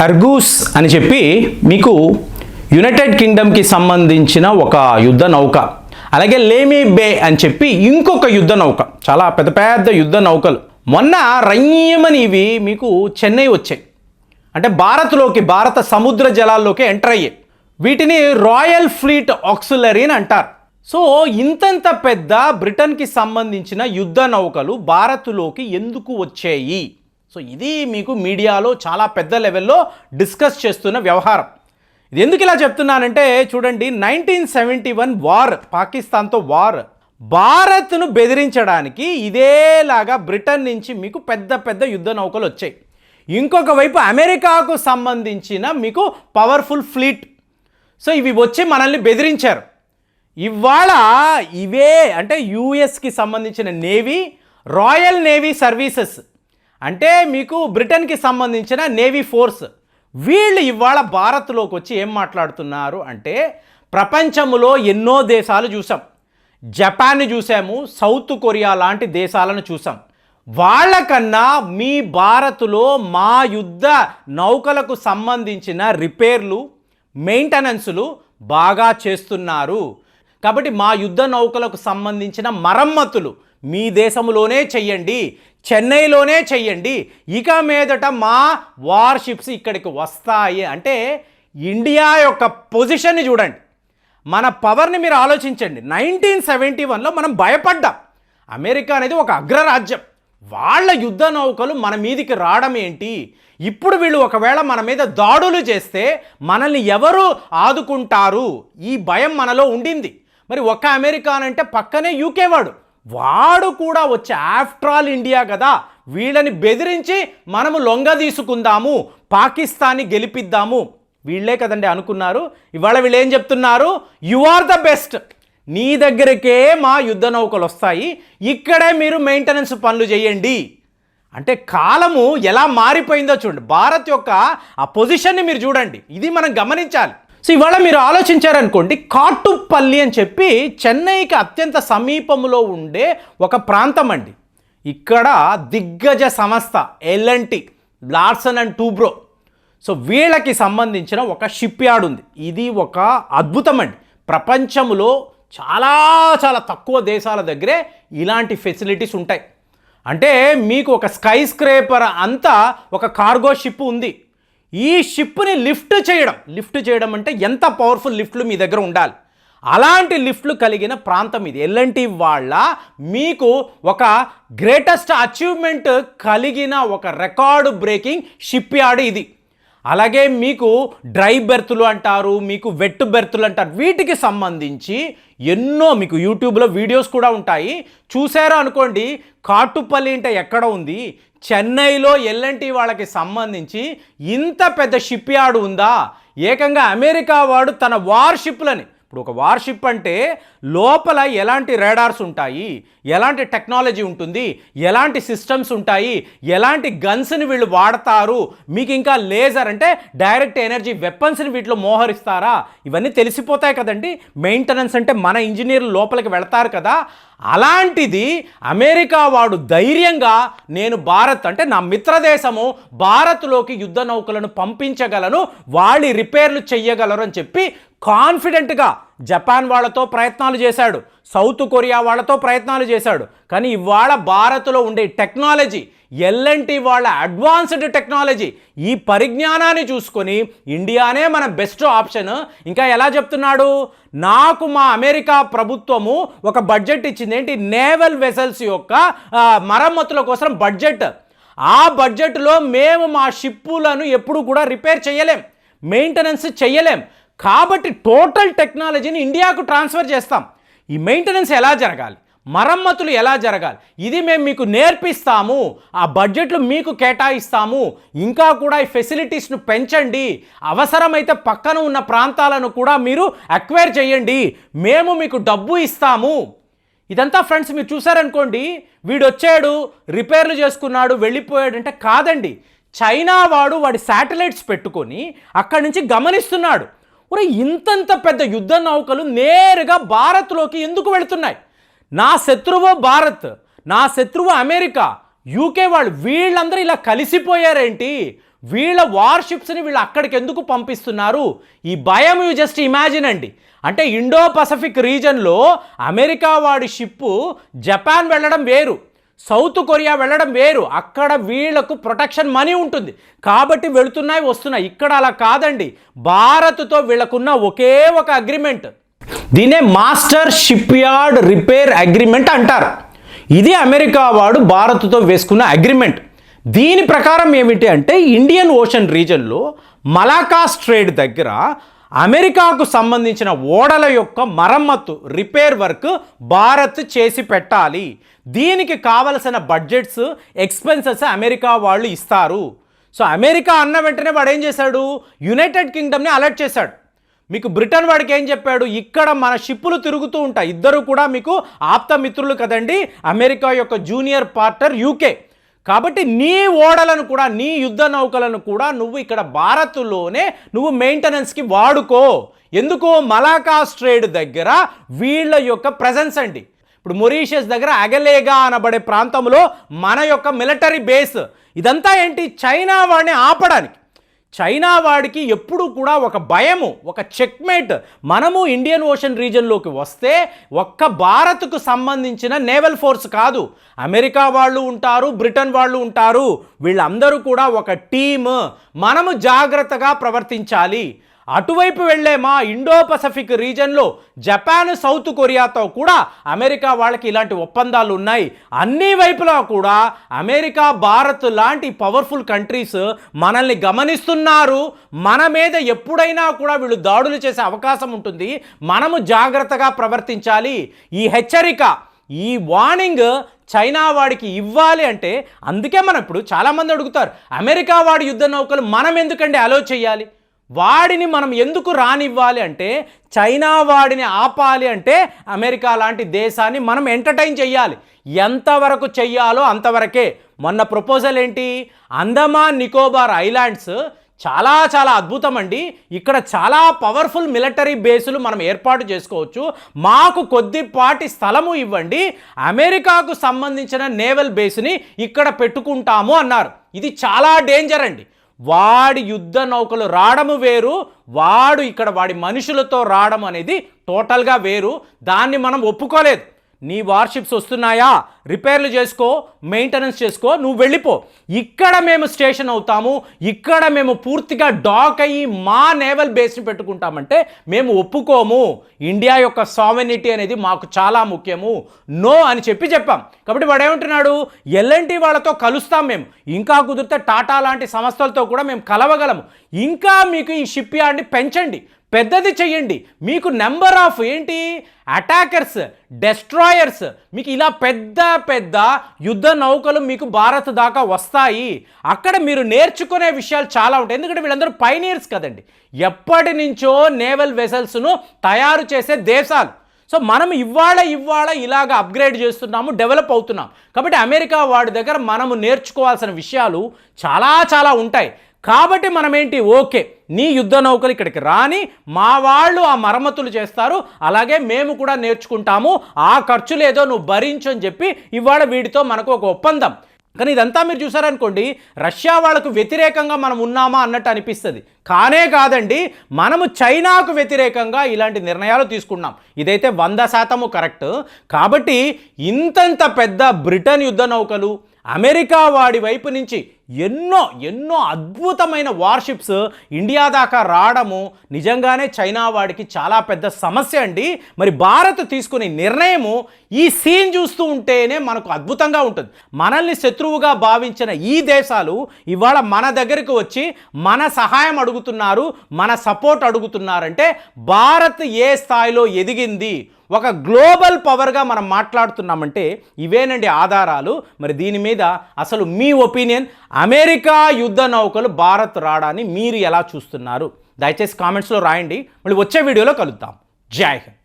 అర్గూస్ అని చెప్పి మీకు యునైటెడ్ కింగ్డమ్కి సంబంధించిన ఒక యుద్ధ నౌక అలాగే లేమీ బే అని చెప్పి ఇంకొక యుద్ధ నౌక చాలా పెద్ద పెద్ద యుద్ధ నౌకలు. మొన్న రయ్యమని ఇవి మీకు చెన్నై వచ్చాయి. అంటే భారత్లోకి భారత సముద్ర జలాల్లోకి ఎంటర్ అయ్యాయి. వీటిని రాయల్ ఫ్లీట్ ఆక్సిలరీ అని అంటారు. సో ఇంతంత పెద్ద బ్రిటన్కి సంబంధించిన యుద్ధ నౌకలు భారత్లోకి ఎందుకు వచ్చాయి? సో ఇది మీకు మీడియాలో చాలా పెద్ద లెవెల్లో డిస్కస్ చేస్తున్న వ్యవహారం. ఇది ఎందుకు ఇలా చెప్తున్నానంటే చూడండి నైన్టీన్ సెవెంటీ వన్ వార్ పాకిస్తాన్తో వార్ భారత్ను బెదిరించడానికి ఇదేలాగా బ్రిటన్ నుంచి మీకు పెద్ద పెద్ద యుద్ధ నౌకలు వచ్చాయి. ఇంకొక వైపు అమెరికాకు సంబంధించిన మీకు పవర్ఫుల్ ఫ్లీట్ సో ఇవి వచ్చి మనల్ని బెదిరించారు. ఇవాళ ఇవే అంటే యుఎస్కి సంబంధించిన నేవీ రాయల్ నేవీ సర్వీసెస్ అంటే మీకు బ్రిటన్కి సంబంధించిన నేవీ ఫోర్స్. వీళ్ళు ఇవాళ భారత్లోకి వచ్చి ఏం మాట్లాడుతున్నారు అంటే ప్రపంచంలో ఎన్నో దేశాలు చూసాం. జపాన్ని చూసాము సౌత్ కొరియా లాంటి దేశాలను చూసాం. వాళ్ళకన్నా మీ భారత్లో మా యుద్ధ నౌకలకు సంబంధించిన రిపేర్లు మెయింటెనెన్సులు బాగా చేస్తున్నారు. కాబట్టి మా యుద్ధ నౌకలకు సంబంధించిన మరమ్మతులు మీ దేశంలోనే చెయ్యండి. చెన్నైలోనే చెయ్యండి. ఇక మీదట మా వార్షిప్స్ ఇక్కడికి వస్తాయి. అంటే ఇండియా యొక్క పొజిషన్ని చూడండి. మన పవర్ని మీరు ఆలోచించండి. నైన్టీన్ సెవెంటీ వన్లో మనం భయపడ్డాం. అమెరికా అనేది ఒక అగ్రరాజ్యం. వాళ్ళ యుద్ధ నౌకలు మన మీదికి రావడం ఏంటి? ఇప్పుడు వీళ్ళు ఒకవేళ మన మీద దాడులు చేస్తే మనల్ని ఎవరు ఆదుకుంటారు? ఈ భయం మనలో ఉండింది. మరి ఒక అమెరికానంటే పక్కనే యూకే వాడు. వాడు కూడా వచ్చి ఆఫ్టర్ ఆల్ ఇండియా కదా. వీళ్ళని బెదిరించి మనము లొంగ తీసుకుందాము పాకిస్తాన్ని గెలిపిద్దాము. వీళ్ళే కదండి అనుకున్నారు. ఇవాళ వీళ్ళు ఏం చెప్తున్నారు? యు ఆర్ ద బెస్ట్ నీ దగ్గరికే మా యుద్ధ నౌకలు వస్తాయి. ఇక్కడే మీరు మెయింటెనెన్స్ పనులు చేయండి. అంటే కాలము ఎలా మారిపోయిందో చూడండి. భారత్ యొక్క ఆ పొజిషన్ని మీరు చూడండి. ఇది మనం గమనించాలి. సో ఇవాళ మీరు ఆలోచించారనుకోండి కాటుపల్లి అని చెప్పి చెన్నైకి అత్యంత సమీపంలో ఉండే ఒక ప్రాంతం అండి. ఇక్కడ దిగ్గజ సంస్థ L N T Larsen and Toubro. So వీళ్ళకి సంబంధించిన ఒక షిప్ యార్డ్ ఉంది. ఇది ఒక అద్భుతం అండి. ప్రపంచంలో చాలా చాలా తక్కువ దేశాల దగ్గరే ఇలాంటి ఫెసిలిటీస్ ఉంటాయి. అంటే మీకు ఒక స్కై స్క్రేపర్ అంతా ఒక కార్గో షిప్ ఉంది. ఈ షిప్ని లిఫ్ట్ చేయడం. లిఫ్ట్ చేయడం అంటే ఎంత పవర్ఫుల్ లిఫ్ట్లు మీ దగ్గర ఉండాలి. అలాంటి లిఫ్ట్లు కలిగిన ప్రాంతం ఇది. ఎల్ఎన్టీ వాళ్ళ మీకు ఒక గ్రేటెస్ట్ అచీవ్మెంట్ కలిగిన ఒక రికార్డు బ్రేకింగ్ షిప్ యార్డ్ ఇది. అలాగే మీకు డ్రై బెర్తులు అంటారు మీకు వెట్ బెర్తులు అంటారు. వీటికి సంబంధించి ఎన్నో మీకు యూట్యూబ్లో వీడియోస్ కూడా ఉంటాయి. చూసారా అనుకోండి కాటుపల్లి అంటే ఎక్కడ ఉంది? చెన్నైలో ఎల్ఎన్టీ వాళ్ళకి సంబంధించి ఇంత పెద్ద షిప్ యార్డ్ ఉందా? ఏకంగా అమెరికా వాడు తన వార్షిప్లని ఇప్పుడు ఒక వార్షిప్ అంటే లోపల ఎలాంటి రేడార్స్ ఉంటాయి ఎలాంటి టెక్నాలజీ ఉంటుంది ఎలాంటి సిస్టమ్స్ ఉంటాయి ఎలాంటి గన్స్ని వీళ్ళు వాడతారు మీకు ఇంకా లేజర్ అంటే డైరెక్ట్ ఎనర్జీ వెపన్స్ని వీటిలో మోహరిస్తారా? ఇవన్నీ తెలిసిపోతాయి కదండి. మెయింటెనెన్స్ అంటే మన ఇంజనీర్లు లోపలికి వెళతారు కదా. అలాంటిది అమెరికా వాడు ధైర్యంగా నేను భారత్ అంటే నా మిత్రదేశము భారత్లోకి యుద్ధ నౌకలను పంపించగలను వాళ్ళు రిపేర్లు చెయ్యగలరు అని చెప్పి కాన్ఫిడెంట్గా జపాన్ వాళ్ళతో ప్రయత్నాలు చేశాడు సౌత్ కొరియా వాళ్ళతో ప్రయత్నాలు చేశాడు. కానీ ఇవాళ భారత్లో ఉండే టెక్నాలజీ ఎల్ఎన్టీ వాళ్ళ అడ్వాన్స్డ్ టెక్నాలజీ. ఈ పరిజ్ఞానాన్ని చూసుకొని ఇండియానే మన బెస్ట్ ఆప్షన్. ఇంకా ఎలా చెప్తున్నాడు? నాకు మా అమెరికా ప్రభుత్వము ఒక బడ్జెట్ ఇచ్చింది. ఏంటి? నేవల్ వెసల్స్ యొక్క మరమ్మతుల కోసం బడ్జెట్. ఆ బడ్జెట్లో మేము మా షిప్పులను ఎప్పుడు కూడా రిపేర్ చేయలేం. మెయింటెనెన్స్ చేయలేం. కాబట్టి టోటల్ టెక్నాలజీని ఇండియాకు ట్రాన్స్ఫర్ చేస్తాం. ఈ మెయింటెనెన్స్ ఎలా జరగాలి? మరమ్మతులు ఎలా జరగాలి? ఇది మేము మీకు నేర్పిస్తాము. ఆ బడ్జెట్లు మీకు కేటాయిస్తాము. ఇంకా కూడా ఈ ఫెసిలిటీస్ను పెంచండి. అవసరమైతే పక్కన ఉన్న ప్రాంతాలను కూడా మీరు అక్వైర్ చేయండి. మేము మీకు డబ్బు ఇస్తాము. ఇదంతా ఫ్రెండ్స్ మీరు చూసారనుకోండి వీడు వచ్చాడు రిపేర్లు చేసుకున్నాడు వెళ్ళిపోయాడు అంటే కాదండి. చైనా వాడు వాడి శాటిలైట్స్ పెట్టుకొని అక్కడి నుంచి గమనిస్తున్నాడు. ఒరే ఇంతంత పెద్ద యుద్ధ నౌకలు నేరుగా భారత్లోకి ఎందుకు వెళుతున్నాయి? నా శత్రువు భారత్ నా శత్రువు అమెరికా. యూకే వాళ్ళు వీళ్ళందరూ ఇలా కలిసిపోయారేంటి? వీళ్ళ వార్షిప్స్ని వీళ్ళు అక్కడికి ఎందుకు పంపిస్తున్నారు? ఈ భయం యూ జస్ట్ ఇమాజిన్ అండి. అంటే ఇండో పసిఫిక్ రీజన్లో అమెరికా వాడి షిప్పు జపాన్ వెళ్ళడం వేరు సౌత్ కొరియా వెళ్ళడం వేరు. అక్కడ వీళ్ళకు ప్రొటెక్షన్ మనీ ఉంటుంది. కాబట్టి వెళుతున్నాయి వస్తున్నాయి. ఇక్కడ అలా కాదండి. భారత్తో వీళ్ళకున్న ఒకే ఒక agreement. దీనే master ship yard repair agreement అంటారు. ఇది అమెరికా వాడు భారత్తో వేసుకున్న అగ్రిమెంట్. దీని ప్రకారం ఏమిటి అంటే ఇండియన్ ఓషన్ రీజన్లో మలాకా స్ట్రేట్ దగ్గర అమెరికాకు సంబంధించిన ఓడల యొక్క మరమ్మత్తు రిపేర్ వర్క్ భారత్ చేసి పెట్టాలి. దీనికి కావలసిన బడ్జెట్స్ ఎక్స్పెన్సెస్ అమెరికా వాళ్ళు ఇస్తారు. సో అమెరికా అన్న వెంటనే వాడు ఏం చేశాడు? యునైటెడ్ కింగ్డమ్ని అలర్ట్ చేశాడు. మీకు బ్రిటన్ వాడికి ఏం చెప్పాడు? ఇక్కడ మన షిప్పులు తిరుగుతూ ఉంటాయి. ఇద్దరు కూడా మీకు ఆప్త మిత్రులు కదండి. అమెరికా యొక్క జూనియర్ పార్టర్ యూకే. కాబట్టి నీ ఓడలను కూడా నీ యుద్ధ నౌకలను కూడా నువ్వు ఇక్కడ భారత్లోనే నువ్వు మెయింటెనెన్స్కి వాడుకో. ఎందుకు? మలాకా స్ట్రేడ్ దగ్గర వీళ్ళ యొక్క ప్రజెన్స్ అండి. ఇప్పుడు మొరీషియస్ దగ్గర అగలేగా అనబడే ప్రాంతంలో మన యొక్క మిలిటరీ బేస్. ఇదంతా ఏంటి? చైనా వాడిని ఆపడానికి. చైనా వాడికి ఎప్పుడూ కూడా ఒక భయము ఒక చెక్మేట్. మనము ఇండియన్ ఓషన్ రీజన్లోకి వస్తే ఒక్క భారత్కు సంబంధించిన నేవల్ ఫోర్స్ కాదు. అమెరికా వాళ్ళు ఉంటారు బ్రిటన్ వాళ్ళు ఉంటారు. వీళ్ళందరూ కూడా ఒక టీమ్. మనము జాగ్రత్తగా ప్రవర్తించాలి. అటువైపు వెళ్ళే మా ఇండో పసిఫిక్ రీజన్లో జపాన్ సౌత్ కొరియాతో కూడా అమెరికా వాళ్ళకి ఇలాంటి ఒప్పందాలు ఉన్నాయి. అన్ని వైపులా కూడా అమెరికా భారత్ లాంటి పవర్ఫుల్ కంట్రీస్ మనల్ని గమనిస్తున్నారు. మన మీద ఎప్పుడైనా కూడా వీళ్ళు దాడులు చేసే అవకాశం ఉంటుంది. మనము జాగ్రత్తగా ప్రవర్తించాలి. ఈ హెచ్చరిక ఈ వార్నింగ్ చైనా వాడికి ఇవ్వాలి అంటే అందుకే మనం ఇప్పుడు చాలామంది అడుగుతారు అమెరికా వాడి యుద్ధ నౌకలు మనం ఎందుకండి అలో చేయాలి? వాడిని మనం ఎందుకు రానివ్వాలి అంటే చైనా వాడిని ఆపాలి అంటే అమెరికా లాంటి దేశాన్ని మనం ఎంటర్టైన్ చేయాలి ఎంతవరకు చెయ్యాలో అంతవరకే. మొన్న ప్రపోజల్ ఏంటి? అండమాన్ నికోబార్ ఐలాండ్స్ చాలా చాలా అద్భుతం అండి ఇక్కడ చాలా పవర్ఫుల్ మిలిటరీ బేసులు మనం ఏర్పాటు చేసుకోవచ్చు. మాకు కొద్దిపాటి స్థలము ఇవ్వండి. అమెరికాకు సంబంధించిన నేవల్ బేస్ని ఇక్కడ పెట్టుకుంటాము అన్నారు. ఇది చాలా డేంజర్ అండి. వాడి యుద్ధ నౌకలు రావడము వేరు వాడు ఇక్కడ వాడి మనుషులతో రావడం అనేది టోటల్గా వేరు. దాన్ని మనం ఒప్పుకోలేదు. నీ వార్షిప్స్ వస్తున్నాయా? రిపేర్లు చేసుకో మెయింటెనెన్స్ చేసుకో నువ్వు వెళ్ళిపో. ఇక్కడ మేము స్టేషన్ అవుతాము ఇక్కడ మేము పూర్తిగా డాక్ అయ్యి మా నేవల్ బేస్ని పెట్టుకుంటామంటే మేము ఒప్పుకోము. ఇండియా యొక్క సావెనిటీ అనేది మాకు చాలా ముఖ్యము. నో అని చెప్పి చెప్పాం. కాబట్టి వాడేమంటున్నాడు? ఎల్ఎన్టీ వాళ్ళతో కలుస్తాం మేము. ఇంకా కుదిరితే టాటా లాంటి సంస్థలతో కూడా మేము కలవగలము. ఇంకా మీకు ఈ షిప్ యార్డ్ని పెంచండి. పెద్దది చెయ్యండి. మీకు నెంబర్ ఆఫ్ ఏంటి? అటాకర్స్ డెస్ట్రాయర్స్ మీకు ఇలా పెద్ద పెద్ద యుద్ధ నౌకలు మీకు భారత్ దాకా వస్తాయి. అక్కడ మీరు నేర్చుకునే విషయాలు చాలా ఉంటాయి. ఎందుకంటే వీళ్ళందరూ పైనీర్స్ కదండి. ఎప్పటి నుంచో నేవల్ వెసల్స్ను తయారు చేసే దేశాలు. సో మనం ఇవాళ ఇవాళ ఇలాగ అప్గ్రేడ్ చేస్తున్నాము డెవలప్ అవుతున్నాం. కాబట్టి అమెరికా వాడి దగ్గర మనము నేర్చుకోవాల్సిన విషయాలు చాలా చాలా ఉంటాయి. కాబట్టి మనమేంటి? ఓకే నీ యుద్ధ నౌకలు ఇక్కడికి రాని మా వాళ్ళు ఆ మరమ్మతులు చేస్తారు. అలాగే మేము కూడా నేర్చుకుంటాము. ఆ ఖర్చులు ఏదో నువ్వు భరించు అని చెప్పి ఇవాళ వీడితో మనకు ఒక ఒప్పందం. కానీ ఇదంతా మీరు చూసారనుకోండి రష్యా వాళ్ళకు వ్యతిరేకంగా మనం ఉన్నామా అన్నట్టు అనిపిస్తుంది. కానే కాదండి మనము చైనాకు వ్యతిరేకంగా ఇలాంటి నిర్ణయాలు తీసుకున్నాం. ఇదైతే వంద శాతము కరెక్ట్. కాబట్టి ఇంతంత పెద్ద బ్రిటన్ యుద్ధ నౌకలు అమెరికా వాడి వైపు నుంచి ఎన్నో ఎన్నో అద్భుతమైన వార్షిప్స్ ఇండియా దాకా రావడము నిజంగానే చైనా వాడికి చాలా పెద్ద సమస్య అండి. మరి భారత్ తీసుకునే నిర్ణయము ఈ సీన్ చూస్తూ ఉంటేనే మనకు అద్భుతంగా ఉంటుంది. మనల్ని శత్రువుగా భావించిన ఈ దేశాలు ఇవాళ మన దగ్గరికి వచ్చి మన సహాయం అడుగుతున్నారు మన సపోర్ట్ అడుగుతున్నారంటే భారత్ ఏ స్థాయిలో ఎదిగింది? ఒక గ్లోబల్ పవర్గా మనం మాట్లాడుతున్నామంటే ఇవేనండి ఆధారాలు. మరి దీని మీద అసలు మీ ఒపీనియన్ అమెరికా యుద్ధ నౌకలు భారత్ రావడాన్ని మీరు ఎలా చూస్తున్నారు? దయచేసి కామెంట్స్లో రాయండి. మళ్ళీ వచ్చే వీడియోలో కలుద్దాం. జై హింద్.